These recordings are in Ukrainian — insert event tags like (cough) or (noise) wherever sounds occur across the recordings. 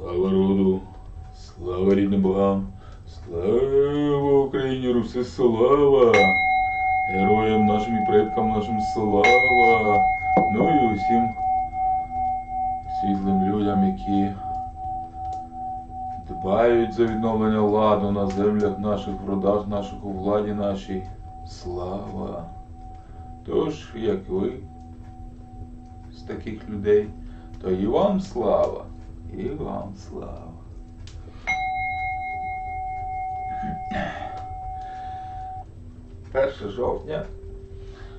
Слава роду, слава рідним богам, слава Україні, Руси, слава! Героям нашим і предкам нашим слава! Ну і усім світлим людям, які дбають за відновлення ладу на землях наших, в родах наших, у владі нашій. Слава! Тож, як ви з таких людей, то і вам слава, і вам слава. Перше жовтня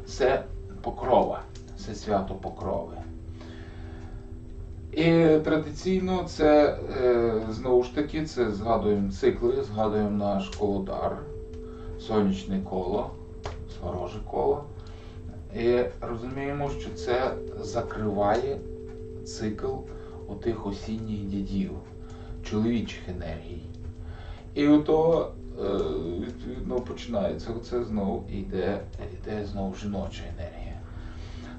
це покрова, це свято покрови. І традиційно це е, знову ж таки це згадуємо цикли, згадуємо наш колодар, сонячне коло, свороже коло. І розуміємо, що це закриває цикл отих осінніх дідів, чоловічих енергій. І ото, е, відповідно, починається це знову йде, йде знову жіноча енергія.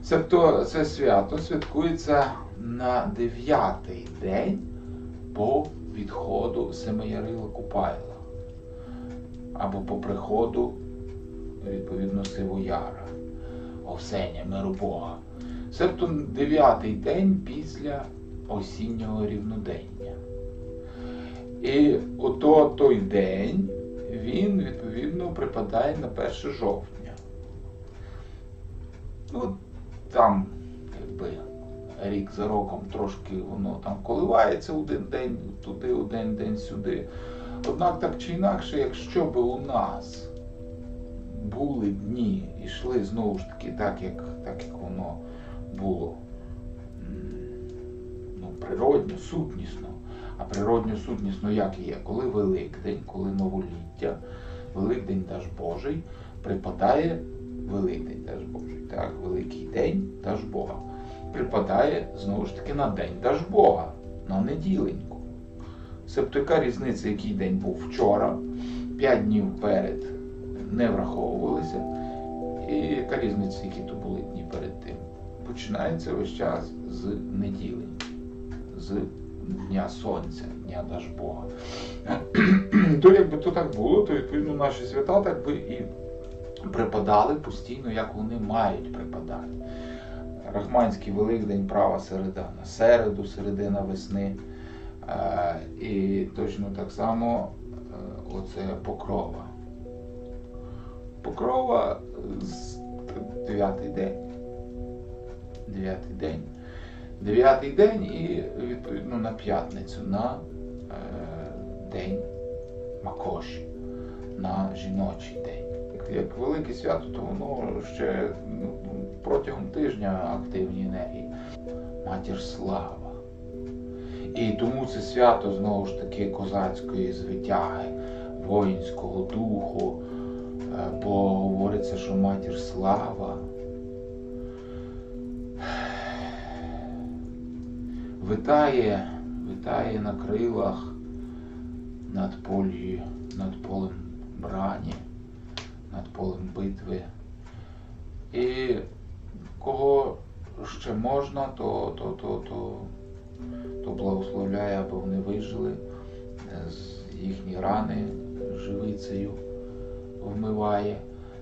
Тобто це свято святкується на дев'ятий день по відходу Семиярила Купайла або по приходу, відповідно, Сивояра, Овсеня, миру Бога. Тобто дев'ятий день після осіннього рівнодення. І ото той день він відповідно припадає на 1 жовтня. Ну, там, якби рік за роком трошки воно там коливається один день туди, один день сюди. Однак так чи інакше, якщо би у нас були дні і йшли знову ж таки так, як так, як воно було природньо, сутнісно. А природньо сутнісно як є? Коли Великдень, коли новоліття, Великдень Даж Божий, припадає Великдень Даж Божий, так, Великий день Даж Бога. Припадає знову ж таки на день Даж Бога, на неділеньку. Себто яка різниця, який день був вчора, п'ять днів перед не враховувалися, і яка різниця, які то були дні перед тим. Починається весь час з неділеньки, з Дня Сонця, Дня Дажбога. (clears throat) То якби то так було, то відповідно наші свята так би і припадали постійно, як вони мають припадати. Рахманський Великдень, права середа на середу, середина весни. Е, і точно так само е, оце покрова. Покрова з дев'ятий день. Дев'ятий день. Дев'ятий день і відповідно на п'ятницю, на е, день Макоші, на жіночий день. Як, як велике свято, то воно ще ну, протягом тижня активні енергії. Матір слава. І тому це свято знову ж таки козацької звитяги, воїнського духу. Е, бо говориться, що матір слава. Витає, витає на крилах над полі, над полем брані, над полем битви. І кого ще можна, то то, то, то, то благословляє, аби вони вижили з їхні рани живицею вмиває.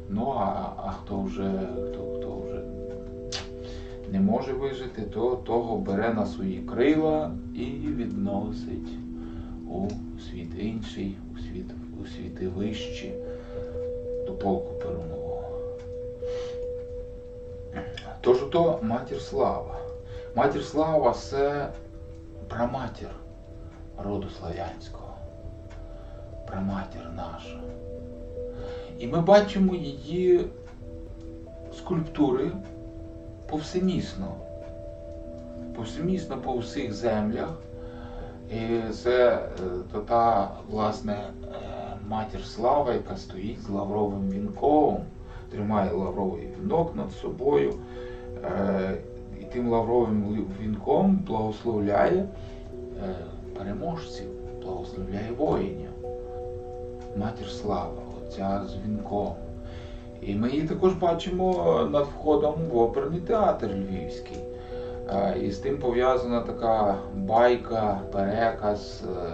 Ну а а хто вже хто, не може вижити, то того бере на свої крила і відносить у світ інший, у світ, у світи вищі, до полку перунового. Тож то матір слава. Матір слава це праматір роду славянського, праматір наша. І ми бачимо її скульптури повсемісно, повсемісно по всіх землях. І це е, то та, власне, е, матір слава, яка стоїть з лавровим вінком, тримає лавровий вінок над собою. Е, і тим лавровим вінком благословляє переможців, благословляє воїнів. Матір слава ця з вінком. І ми її також бачимо над входом в оперний театр Львівський. Е, І з тим пов'язана така байка, переказ, е,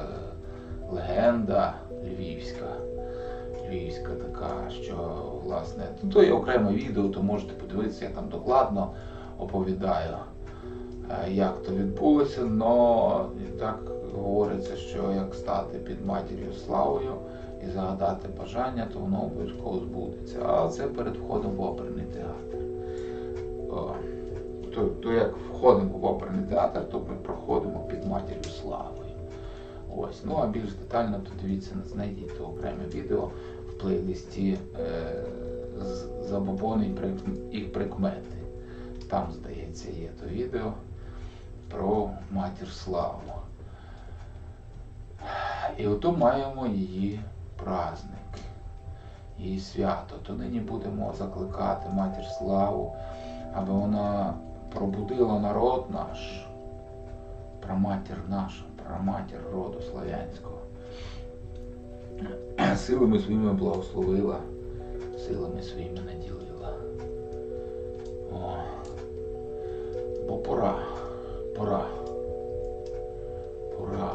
легенда львівська. Львівська така, що власне, ну, то є окреме відео, то можете подивитися, я там докладно оповідаю, е, як то відбулося, но так говориться, що як стати під матір'ю славою і загадати бажання, то воно обов'язково збудеться. А це перед входом в оперний театр. То, то як входимо в оперний театр, то ми проходимо під матір'ю славою. Ось. Ну а більш детально то дивіться, знайдіть окреме відео в плейлисті е, забобони і прикмети. Там, здається, є то відео про матір славу. І ото маємо її праздник, її свято. То нині будемо закликати матір славу, аби вона пробудила народ наш, праматір наша, праматір роду славянського. Силами своїми благословила, силами своїми наділила. О, бо пора, пора, пора.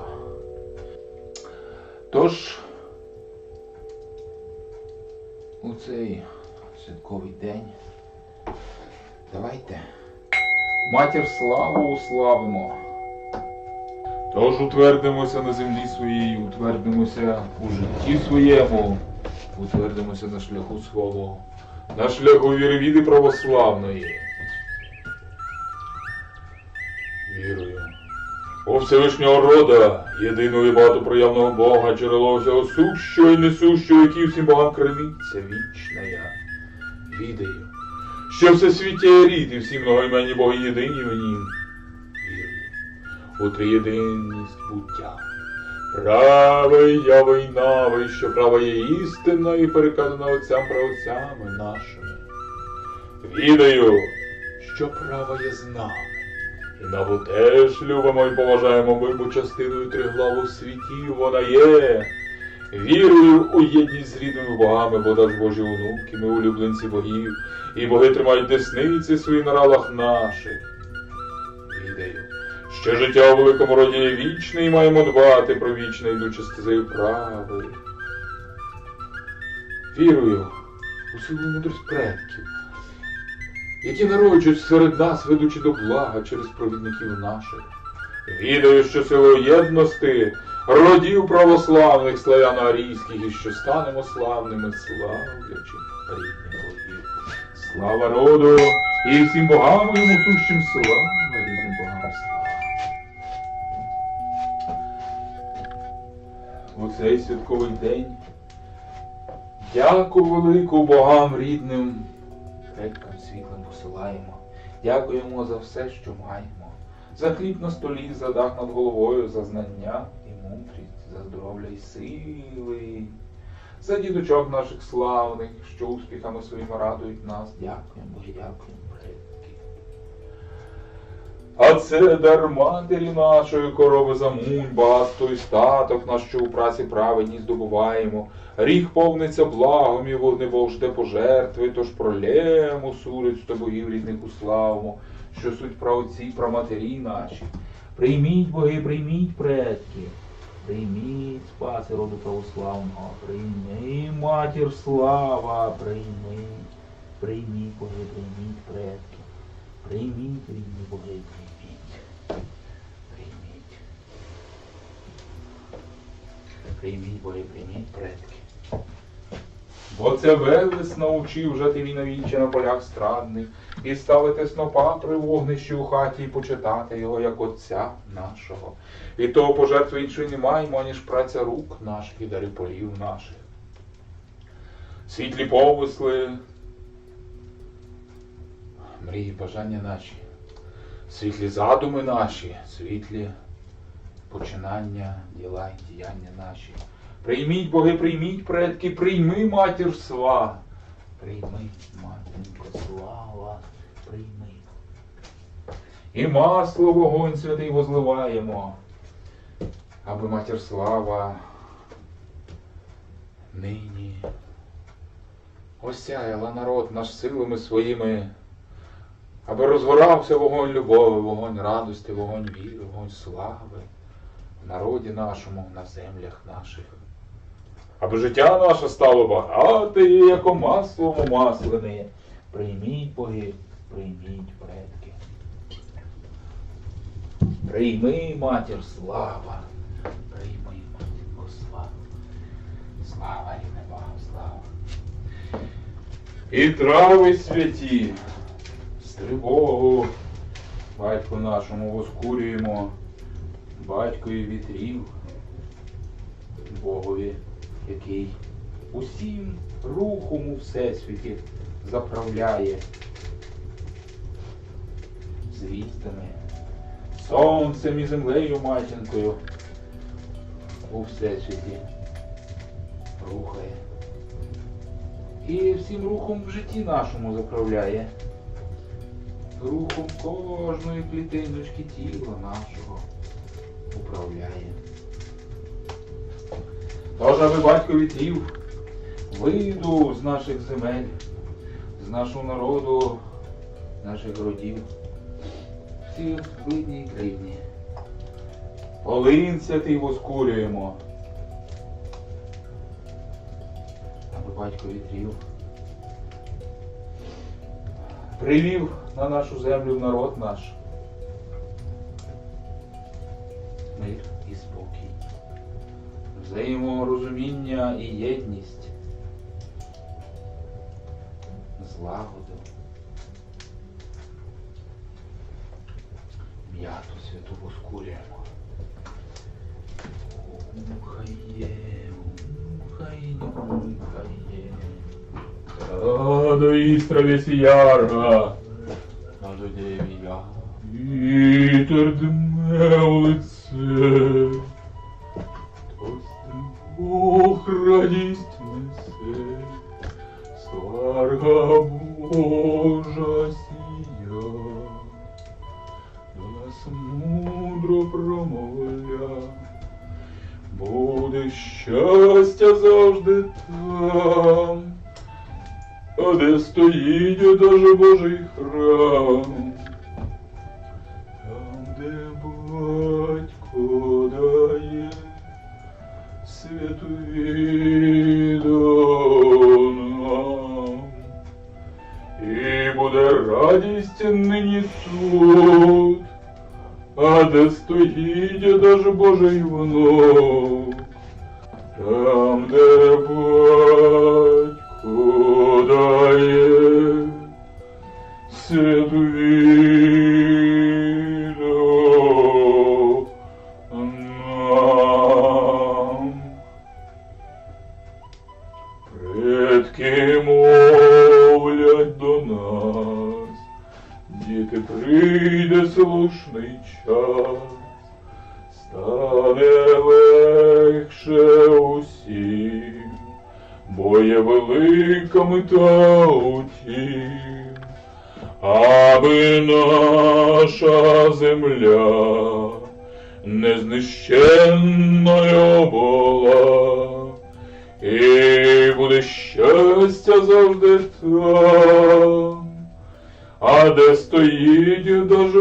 Тож, у цей святковий день давайте матір славу уславимо. Тож утвердимося на землі своїй, утвердимося у житті своєму, утвердимося на шляху свого, на шляху віри православної. Всевишнього рода, єдиного і багатопроявного Бога, джерело всього сущого і несущого, який всім богам кремиться, вічна я. Відаю, що все свіття рід і всі многоіменні Боги єдині в нім. Вірую у триєдинність буття. Правий явий навий, що права є істина і переказана отцям праотцями нашими. Відаю, що право є з нами. І наву теж любимо і поважаємо ми, частиною триглаву світів вона є. Вірую у єдність з рідними богами, бо даж Божі онуки, ми улюбленці богів, і боги тримають десниці свої на ралах наших. Відаю, що життя у великому роді є вічне, і маємо дбати про вічне, йдучи стезею правою. Вірую у силу мудрість предків, які народжують серед нас, ведучи до блага через провідників наших. Відаю, що силою єдності родів православних славяно-арійських, і що станемо славними, славлячи рідних богів. Слава роду і всім богам йому сущим слава, рідним богам. У цей святковий день дяку велику богам рідним, предкам посилаємо. Дякуємо за все, що маємо. За хліб на столі, за дах над головою, за знання і мудрість, за здоров'я і сили, за діточок наших славних, що успіхами своїми радують нас. Дякуємо, Боже, дякуємо. А це дар матері нашої корови замунь, багатство і статок наш, що у праці праведні здобуваємо. Ріг повниться благом і вогнебог жде пожертви, тож пролємо суриць та богів рідних уславимо, що суть праотці, праматері наші. Прийміть боги, прийміть предки, прийміть спаси роду православного, прийми матір слава, прийми, прийміть боги, прийміть предки, прийміть рідні боги, прийміть, прийміть. Прийміть боги, прийміть предки. Бо це Велес научив жати він навіче на полях страдних, і ставити снопа при вогнищі у хаті, і почитати його як отця нашого. І того пожертви іншої не маємо, аніж праця рук наших і дари полів наших. Світлі помисли, мрії, бажання наші, світлі задуми наші, світлі починання, діла і діяння наші. Прийміть, боги, прийміть, предки, прийми матір сва. Прийми, матінко, слава, прийми. І масло вогонь святий возливаємо, аби матір слава нині осяяла народ наш силами своїми аби розгорався вогонь любові, вогонь радості, вогонь віри, вогонь слави в народі нашому, на землях наших. Аби життя наше стало багате, як масло маслене. Прийміть боги, прийміть предки. Прийми, матір, слава. Прийми, матінко, слава. Слава і нема, слава. І трави святі, стрибогу, батьку нашому воскурюємо, батькові вітрів, Богові, який усім рухом у всесвіті заправляє звістами, сонцем і землею матінкою у всесвіті рухає. І всім рухом в житті нашому заправляє. Рухом кожної клітиночки тіла нашого управляє. Тож, аби батько вітрів вийду з наших земель, з нашого народу, наших родів, всі видні і кривні. Полинця ти воскурюємо. Аби батько вітрів привів на нашу землю народ наш. Взаєморозуміння і єдність, злагоду, м'яту святу воскурюємо. Ухає, ухає, ухає. До істрові сіяра, Надо деві я. вітер дме у лице, strategies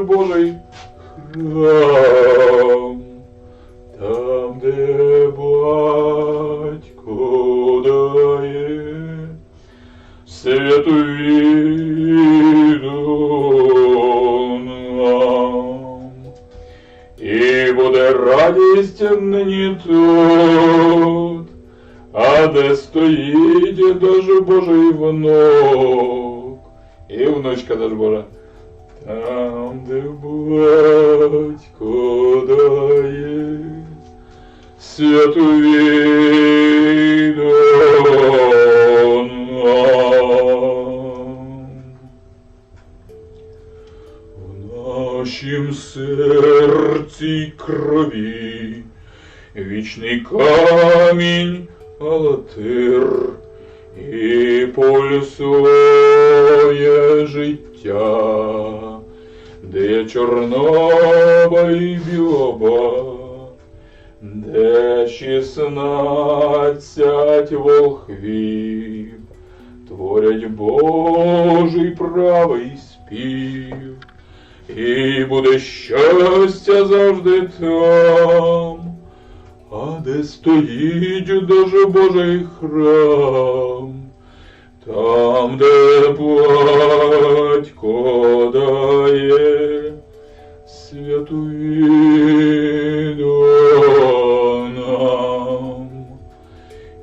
Божий храм, там, де батько дає святу віру нам. І буде радість нині тут, а де стоїть даже Божий внук. І внучка даже Божа. Там, де батько дає святу віду нам. В нашім серці крові вічний камінь алатир і пульсує життя, де чорноба і білоба, де шістнадцять волхвів творять Божий правий спів, і буде щастя завжди там, а де стоїть дуже Божий храм, там, де батько дає святу віду нам.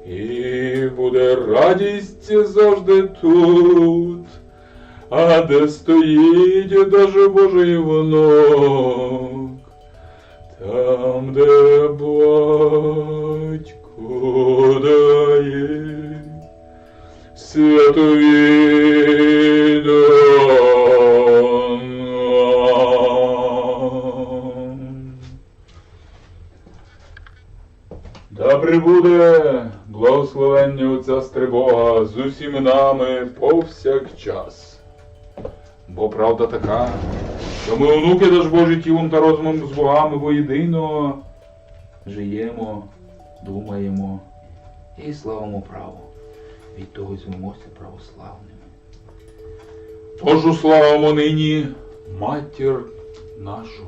І буде радість завжди тут, а де стоїть даже Божий вонок, там, де батько правда така, що ми онуки даж Божі тілом та розумом з богами воєдино живемо, думаємо і славимо право. Від того й звемося православними. Тож уславимо нині матір нашу,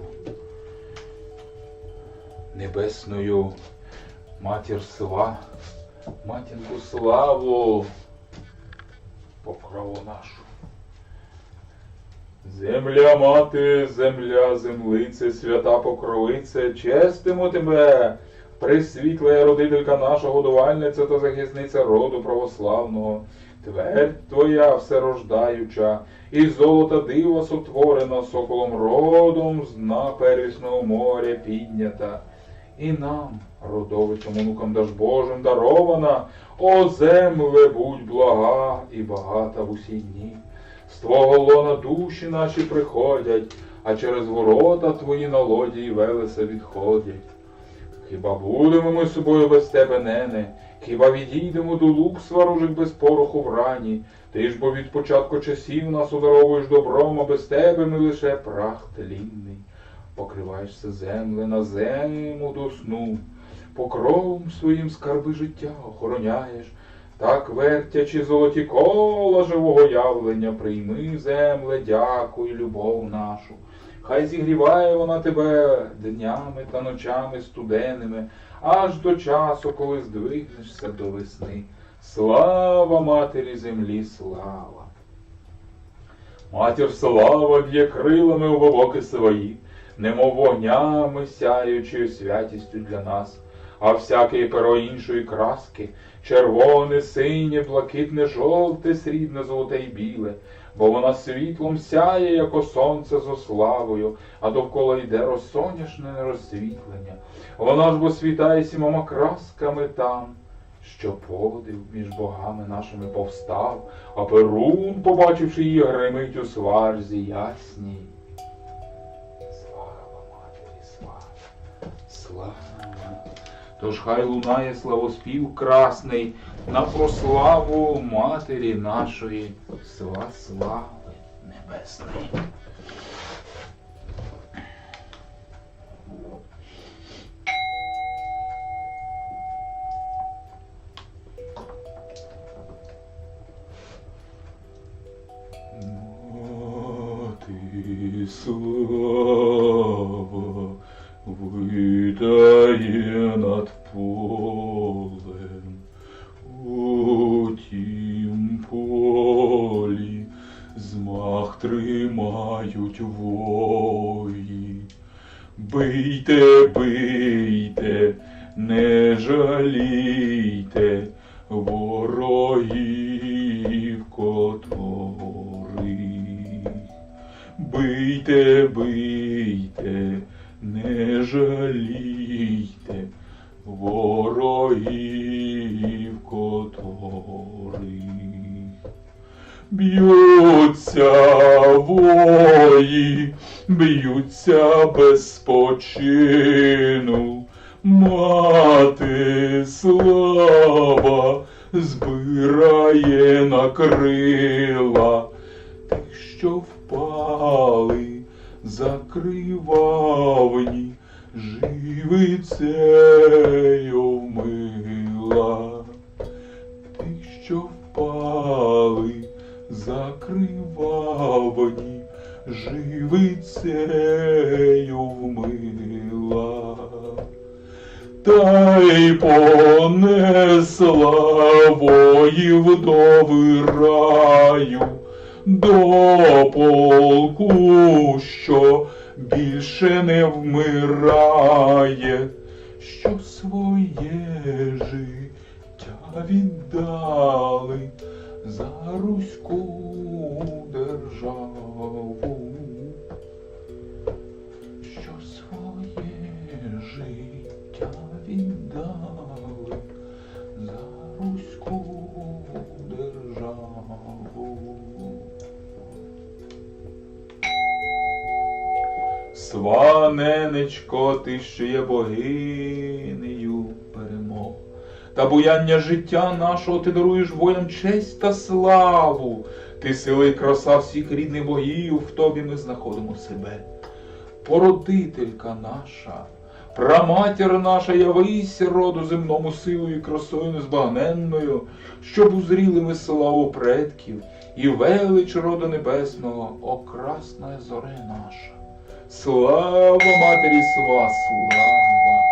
небесною матір села, матінку славу, покрову нашу. Земля мати, земля, землице, свята покровице, честимо тебе, присвітла родителька наша, годувальниця та захисниця роду православного. Твердь твоя всерождаюча, і золота дива сотворена соколом родом з дна моря піднята. І нам, родовичам, онукам даж Божим дарована, о земле, будь блага і багата в усі дні. З твого лона душі наші приходять, а через ворота твої на лоді й велеса відходять. Хіба будемо ми з собою без тебе, нене? Хіба відійдемо до лук сварожих без пороху в рані? Ти ж бо від початку часів нас ударовуєш добром, а без тебе ми лише прах тлінний. Покриваєшся земле на зиму до сну, покровом своїм скарби життя охороняєш, так вертячи золоті кола живого явлення, прийми земле, дякуй, любов нашу. Хай зігріває вона тебе днями та ночами студенними, аж до часу, коли здвигнешся до весни. Слава матері землі, слава! Матір слава б'є крилами у бобоки свої, немов вогнями сяючою святістю для нас, а всяке перо іншої краски, червоне, синє, блакитне, жовте, срібне, золоте й біле, бо вона світлом сяє, як сонце зо славою, а довкола йде розсоняшне розсвітлення. Вона ж бо світає сімома красками там, що подив між богами нашими повстав, а Перун, побачивши її, гримить у сварзі ясній. Слава матері, слава, слава. Тож хай лунає славоспів красний на прославу матері нашої, сва слави небесної. Бийте, бийте, не жалійте ворогів котрих. Б'ються вої, б'ються без спочину. Мати слава збирає на крила тих, що впали, закривавні, живицею вмила. Тих, що впали, закривавні, живицею вмила. Та й понесла воїв до вираю до полку, що більше не вмирає, що своє життя віддали за руську державу Сваненечко, ти що є богинею перемог. Та буяння життя нашого ти даруєш воям честь та славу. Ти сила й краса всіх рідних богів, в тобі ми знаходимо себе породителька наша, праматір наша, явись роду земному силою і красою незбагненною, щоб узріли ми славу предків і велич роду небесного, о красна зоре наша. Слава матері сва, слава!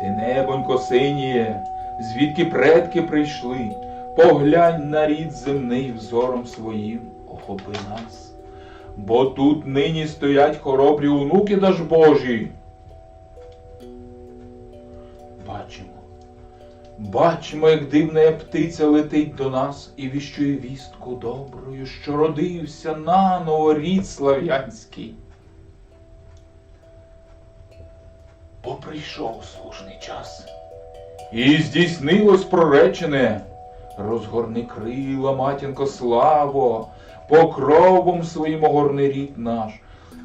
Ти небонько синіє, звідки предки прийшли, поглянь на рід земний взором своїм, охопи нас. Бо тут нині стоять хоробрі онуки даж Божі. Бачимо, бачимо, як дивна птиця летить до нас і віщує вістку доброю, що родився наново рід слав'янський. Бо прийшов слушний час. І здійснилось проречене. Розгорни крила, матінко, славо, покровом своїм огорни рід наш,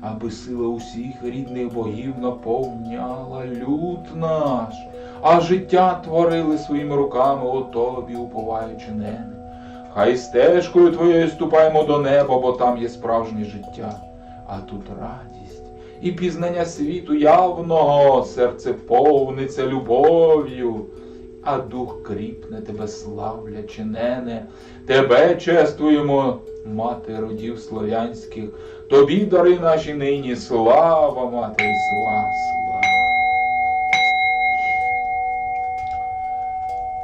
аби сила усіх рідних богів наповняла люд наш, а життя творили своїми руками о тобі, уповаючи нене. Хай стежкою твоєю ступаємо до неба, бо там є справжнє життя, а тут радість і пізнання світу явного, серце повниться любов'ю а дух кріпне тебе славлячи, нене, тебе чествуємо, мати родів слов'янських, тобі дари наші нині, слава, матері, слава, слава.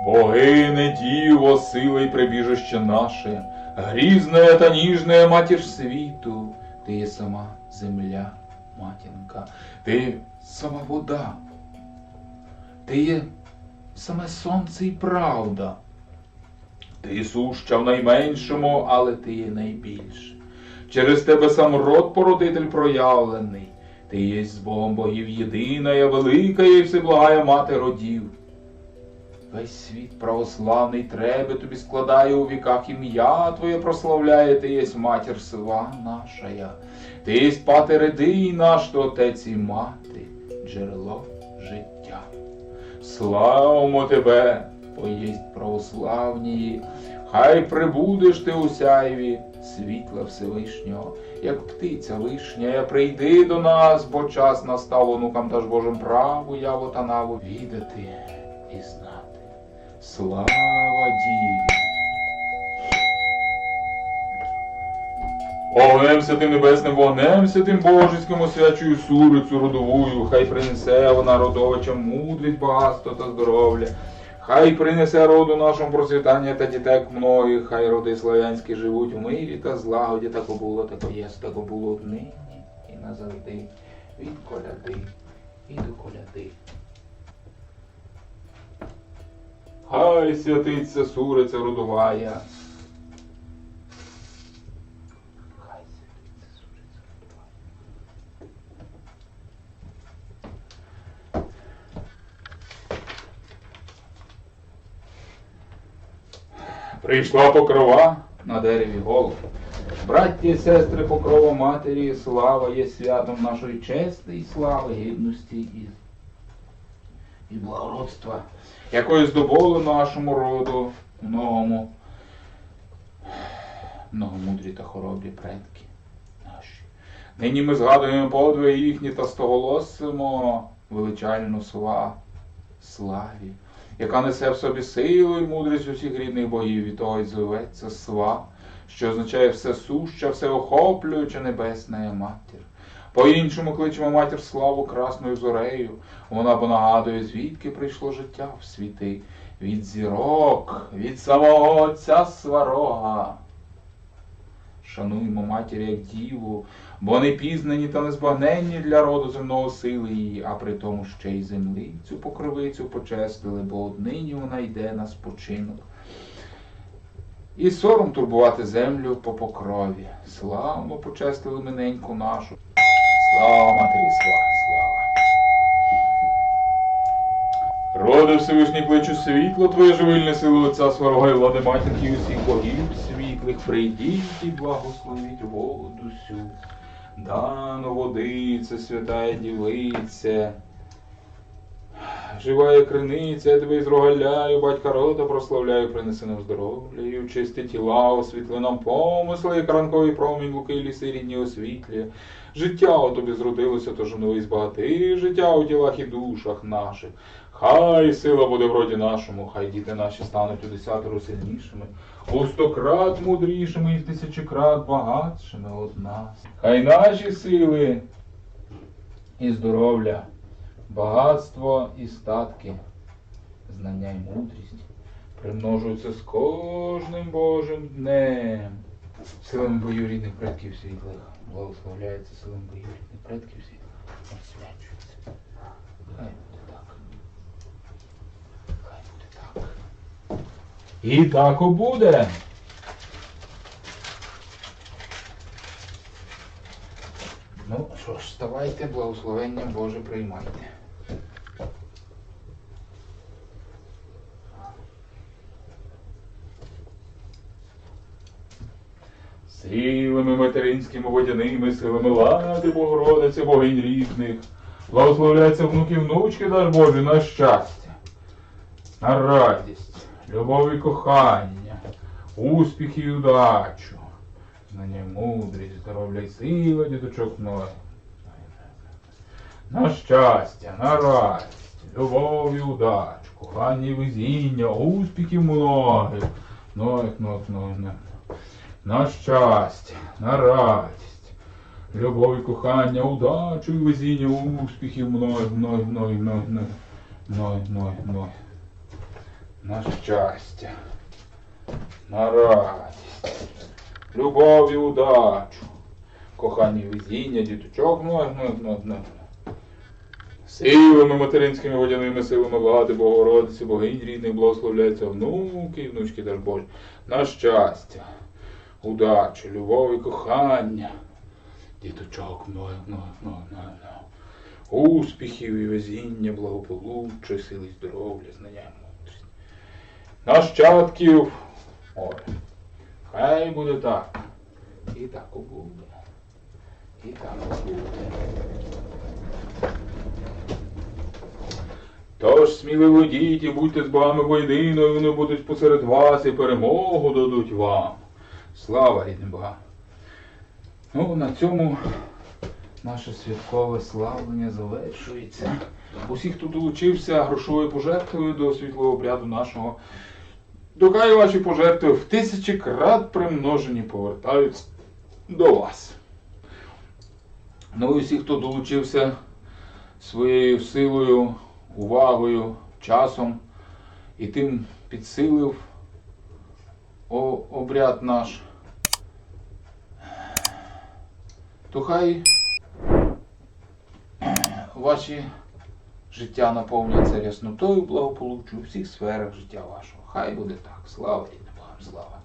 Богине, діво, сила й прибіжище наше, грізне та ніжне матір світу, ти є сама земля, матінка, ти сама вода, ти є саме сонце і правда. Ти суща в найменшому, але ти є найбільше. Через тебе сам род породитель проявлений. Ти є з Богом богів єдина, я велика і всеблагая мати родів. Весь світ православний тебе тобі складає у віках ім'я Твоє прославляє, ти єсть матір сва наша. я. Ти єсть пати редий наш, то отець і мати, джерело життя. Славимо тебе, поїсть православні, хай прибудеш ти у сяйві світла Всевишнього, як птиця вишня, прийди до нас, бо час настав онукам та ж Божим праву, яву та наву відати і знати. Слава Діві! Огнем святим небесним вогнем, святим Божеським освячую сурицю родовую, хай принесе вона родовичам мудрість, багатство та здоров'я. Хай принесе роду нашому процвітання та дітек многих, хай роди славянські живуть в мирі та злагоді, тако було, тако є, тако було нині і назавжди, від коляди і до коляди. Хай святиться суриця родовая. Хай святиться суриця родовая. Прийшла покрова на дереві голов. Браті і сестри покрова матері, слава є святом нашої чести і слави, гідності і, і благородства, якої здобули нашому роду многому, многомудрі та хоробрі предки наші. Нині ми згадуємо подвиги їхні та стоголосимо величальну сва, славі яка несе в собі силу і мудрість усіх рідних богів, від того й зветься сва, що означає все суща, все охоплююча небесна матір. По-іншому кличемо матір славу красною зорею. Вона бо нагадує, звідки прийшло життя в світи. Від зірок, від самого отця сварога. Шануймо матір як діву, бо не пізнані та незбагненні для роду земного сили її, а при тому ще й землицю покровицю почестили, бо однині вона йде на спочинок. І сором турбувати землю по покрові. Славно почестили миненьку нашу. Слава матері, слава, слава. Роди Всевишній плечу світло, твоє живильне сило Отця сварога і влади матінки усіх богів світлих, прийдіть і благословіть воду сю. Дано водиця, святая дівиця. Живая криниця, я тебе зрогаляю, батька рода прославляю, принеси нам здоров'я, і чисті тіла, освітли нам помисли, як промінь луки ліси рідні освітлі. Життя у тобі зродилося, тож новий збагати, життя у тілах і душах наших. Хай сила буде в роді нашому, хай діти наші стануть у десятеро сильнішими, у стократ мудрішими і в тисячекрат багатшими од нас. Хай наші сили і здоров'я, багатство і статки, знання і мудрість примножуються з кожним Божим днем. Силами бою рідних предків світлих благословляється силами бою рідних предків світлих. Освячується. Хай буде так. Хай буде так. І так буде. Ну що ж, ставайте, благословення Боже приймайте. Силами материнськими водяними силами лади Богородиці, богинь рідних. Благословляється внуки внучки, дай Боже, на щастя, на радість, любов і кохання, успіх і удачу, знання і мудрість, здоров'я і сила, діточок мною. На щастя, на радість, любов і удачу, кохання і везіння, успіхів многих, многих, многих, многих. На щастя, на радість, любов і кохання, удачу і везіння, успіхів многих, многих, многих, многих, многих, многих, многих. На щастя, на радість, любов і удачу, кохання і везіння, діточок, многих, многих, многих, многих. Силами материнськими водяними силами влади, Богородиці, богинь рідних благословляються внуки і внучки Божі. На щастя, удачу, любов і кохання. Діточок, мною, мною, мною, мною, мною. Успіхів і везіння, благополуччя, сили, здоров'я, знання і мудрість. Нащадків. Ой. Хай буде так. І так буде. І так буде. Тож сміливо йдіть і будьте з богами воєдиною, вони будуть посеред вас і перемогу дадуть вам. Слава рідним богам. Ну, на цьому наше святкове славлення завершується. Усі, хто долучився грошовою пожертвою до світлого обряду нашого, докай ваші пожертви в тисячі крат примножені повертаються до вас. Ну і всі, хто долучився своєю силою, увагою, часом і тим підсилив обряд наш, то хай ваші життя наповняться ряснотою благополуччю у всіх сферах життя вашого. Хай буде так. Слава і Богам, слава.